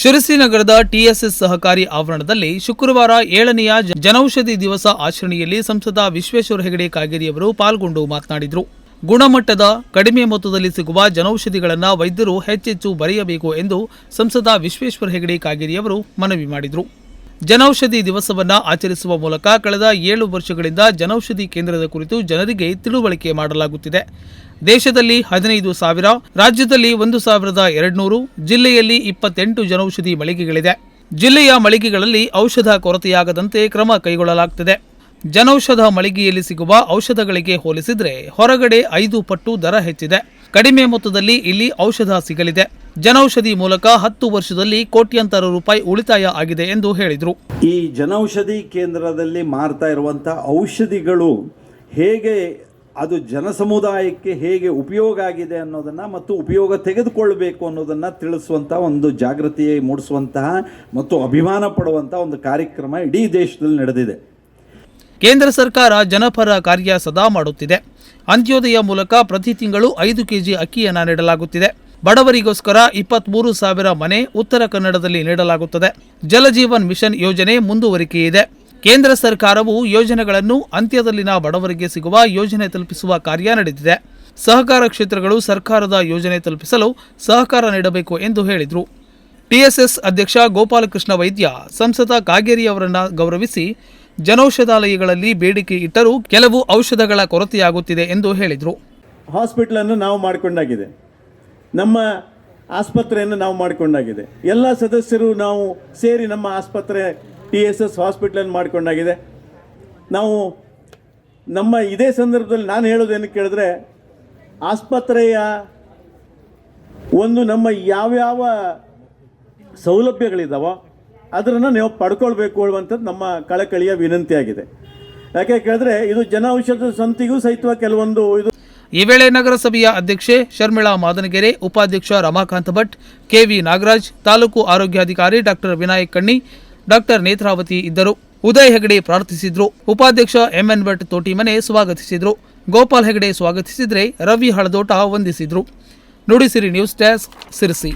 ಶಿರಸಿ ನಗರದ ಟಿಎಸ್ಎಸ್ ಸಹಕಾರಿ ಆವರಣದಲ್ಲಿ ಶುಕ್ರವಾರ ಏಳನೆಯ ಜನೌಷಧಿ ದಿವಸ ಆಚರಣೆಯಲ್ಲಿ ಸಂಸದ ವಿಶ್ವೇಶ್ವರ ಹೆಗಡೆ ಕಾಗೇರಿಯವರು ಪಾಲ್ಗೊಂಡು ಮಾತನಾಡಿದರು. ಗುಣಮಟ್ಟದ ಕಡಿಮೆ ಮೊತ್ತದಲ್ಲಿ ಸಿಗುವ ಜನೌಷಧಿಗಳನ್ನು ವೈದ್ಯರು ಹೆಚ್ಚೆಚ್ಚು ಬರೆಯಬೇಕು ಎಂದು ಸಂಸದ ವಿಶ್ವೇಶ್ವರ ಹೆಗಡೆ ಕಾಗೇರಿಯವರು ಮನವಿ ಮಾಡಿದರು. ಜನೌಷಧಿ ದಿವಸವನ್ನು ಆಚರಿಸುವ ಮೂಲಕ ಕಳೆದ ಏಳು ವರ್ಷಗಳಿಂದ ಜನೌಷಧಿ ಕೇಂದ್ರದ ಕುರಿತು ಜನರಿಗೆ ತಿಳುವಳಿಕೆ ಮಾಡಲಾಗುತ್ತಿದೆ. ದೇಶದಲ್ಲಿ ಹದಿನೈದು ಸಾವಿರ, ರಾಜ್ಯದಲ್ಲಿ ಒಂದು ಸಾವಿರದ ಎರಡ್ನೂರು, ಜಿಲ್ಲೆಯಲ್ಲಿ ಇಪ್ಪತ್ತೆಂಟು ಜನೌಷಧಿ ಮಳಿಗೆಗಳಿದೆ. ಜಿಲ್ಲೆಯ ಮಳಿಗೆಗಳಲ್ಲಿ ಔಷಧ ಕೊರತೆಯಾಗದಂತೆ ಕ್ರಮ ಕೈಗೊಳ್ಳಲಾಗುತ್ತಿದೆ ಜನೌಷಧ ಮಳಿಗೆಯಲ್ಲಿ ಸಿಗುವ ಔಷಧಗಳಿಗೆ ಹೋಲಿಸಿದರೆ ಹೊರಗಡೆ ಐದು ಪಟ್ಟು ದರ ಹೆಚ್ಚಿದೆ. ಕಡಿಮೆ ಮೊತ್ತದಲ್ಲಿ ಇಲ್ಲಿ ಔಷಧ ಸಿಗಲಿದೆ. ಜನೌಷಧಿ ಮೂಲಕ ಹತ್ತು ವರ್ಷದಲ್ಲಿ ಕೋಟ್ಯಂತರ ರೂಪಾಯಿ ಉಳಿತಾಯ ಆಗಿದೆ ಎಂದು ಹೇಳಿದರು. ಈ ಜನೌಷಧಿ ಕೇಂದ್ರದಲ್ಲಿ ಮಾರ್ತಾ ಇರುವಂಥ ಔಷಧಿಗಳು ಹೇಗೆ ಅದು ಜನಸಮುದಾಯಕ್ಕೆ ಹೇಗೆ ಉಪಯೋಗ ಆಗಿದೆ ಅನ್ನೋದನ್ನು ಮತ್ತು ಉಪಯೋಗ ತೆಗೆದುಕೊಳ್ಳಬೇಕು ಅನ್ನೋದನ್ನು ತಿಳಿಸುವಂಥ ಒಂದು ಜಾಗೃತಿ ಮೂಡಿಸುವಂತಹ ಮತ್ತು ಅಭಿಮಾನ ಪಡುವಂಥ ಒಂದು ಕಾರ್ಯಕ್ರಮ ಇಡೀ ದೇಶದಲ್ಲಿ ನಡೆದಿದೆ. ಕೇಂದ್ರ ಸರ್ಕಾರ ಜನಪರ ಕಾರ್ಯ ಸದಾ ಮಾಡುತ್ತಿದೆ. ಅಂತ್ಯೋದಯ ಮೂಲಕ ಪ್ರತಿ ತಿಂಗಳು ಐದು ಕೆಜಿ ಅಕ್ಕಿಯನ್ನು ನೀಡಲಾಗುತ್ತಿದೆ. ಬಡವರಿಗೋಸ್ಕರ ಇಪ್ಪತ್ಮೂರು ಸಾವಿರ ಮನೆ ಉತ್ತರ ಕನ್ನಡದಲ್ಲಿ ನೀಡಲಾಗುತ್ತದೆ. ಜಲಜೀವನ್ ಮಿಷನ್ ಯೋಜನೆ ಮುಂದುವರಿಕೆಯಿದೆ. ಕೇಂದ್ರ ಸರ್ಕಾರವು ಯೋಜನೆಗಳನ್ನು ಅಂತ್ಯದಲ್ಲಿನ ಬಡವರಿಗೆ ಸಿಗುವ ಯೋಜನೆ ತಲುಪಿಸುವ ಕಾರ್ಯ ನಡೆದಿದೆ. ಸಹಕಾರ ಕ್ಷೇತ್ರಗಳು ಸರ್ಕಾರದ ಯೋಜನೆ ತಲುಪಿಸಲು ಸಹಕಾರ ನೀಡಬೇಕು ಎಂದು ಹೇಳಿದರು. ಟಿಎಸ್ಎಸ್ ಅಧ್ಯಕ್ಷ ಗೋಪಾಲಕೃಷ್ಣ ವೈದ್ಯ ಸಂಸದ ಕಾಗೇರಿ ಅವರನ್ನು ಗೌರವಿಸಿ ಜನೌಷಧಾಲಯಗಳಲ್ಲಿ ಬೇಡಿಕೆ ಇಟ್ಟರೂ ಕೆಲವು ಔಷಧಗಳ ಕೊರತೆಯಾಗುತ್ತಿದೆ ಎಂದು ಹೇಳಿದರು. ಹಾಸ್ಪಿಟ್ಲನ್ನು ನಾವು ಮಾಡಿಕೊಂಡಾಗಿದೆ. ನಮ್ಮ ಆಸ್ಪತ್ರೆಯನ್ನು ನಾವು ಮಾಡಿಕೊಂಡಾಗಿದೆ. ಎಲ್ಲ ಸದಸ್ಯರು ನಾವು ಸೇರಿ ನಮ್ಮ ಆಸ್ಪತ್ರೆ ಟಿ ಎಸ್ ಎಸ್ ಹಾಸ್ಪಿಟ್ಲನ್ನು ಮಾಡಿಕೊಂಡಾಗಿದೆ. ನಾವು ನಮ್ಮ ಇದೇ ಸಂದರ್ಭದಲ್ಲಿ ನಾನು ಹೇಳೋದೇನು ಕೇಳಿದ್ರೆ, ಆಸ್ಪತ್ರೆಯ ಒಂದು ನಮ್ಮ ಯಾವ್ಯಾವ ಸೌಲಭ್ಯಗಳಿದಾವೋ ಅದನ್ನು ನೀವು ಪಡ್ಕೊಳ್ಬೇಕು ಅನ್ನುವಂಥದ್ದು ನಮ್ಮ ಕಳಕಳಿಯ ವಿನಂತಿಯಾಗಿದೆ. ಯಾಕೆ ಕೇಳಿದ್ರೆ ಇದು ಜನ ಔಷಧ ಸಂತಿಗೂ ಸಹಿತ ಕೆಲವೊಂದು ಇದು ಈ ವೇಳೆ ನಗರಸಭೆಯ ಅಧ್ಯಕ್ಷೆ ಶರ್ಮಿಳಾ ಮಾದನಗೆರೆ, ಉಪಾಧ್ಯಕ್ಷ ರಮಾಕಾಂತ ಭಟ್, ಕೆವಿ ನಾಗರಾಜ್, ತಾಲೂಕು ಆರೋಗ್ಯಾಧಿಕಾರಿ ಡಾಕ್ಟರ್ ವಿನಾಯಕ್ ಕಣ್ಣಿ, ಡಾಕ್ಟರ್ ನೇತ್ರಾವತಿ ಇದ್ದರು. ಉದಯ್ ಹೆಗಡೆ ಪ್ರಾರ್ಥಿಸಿದ್ರು. ಉಪಾಧ್ಯಕ್ಷ ಎಂಎನ್ ಭಟ್ ತೋಟಿಮನೆ ಸ್ವಾಗತಿಸಿದ್ರು. ಗೋಪಾಲ್ ಹೆಗಡೆ ಸ್ವಾಗತಿಸಿದರೆ Ravi Haladota ವಂದಿಸಿದ್ರು. Nudisiri news desk, Sirsi.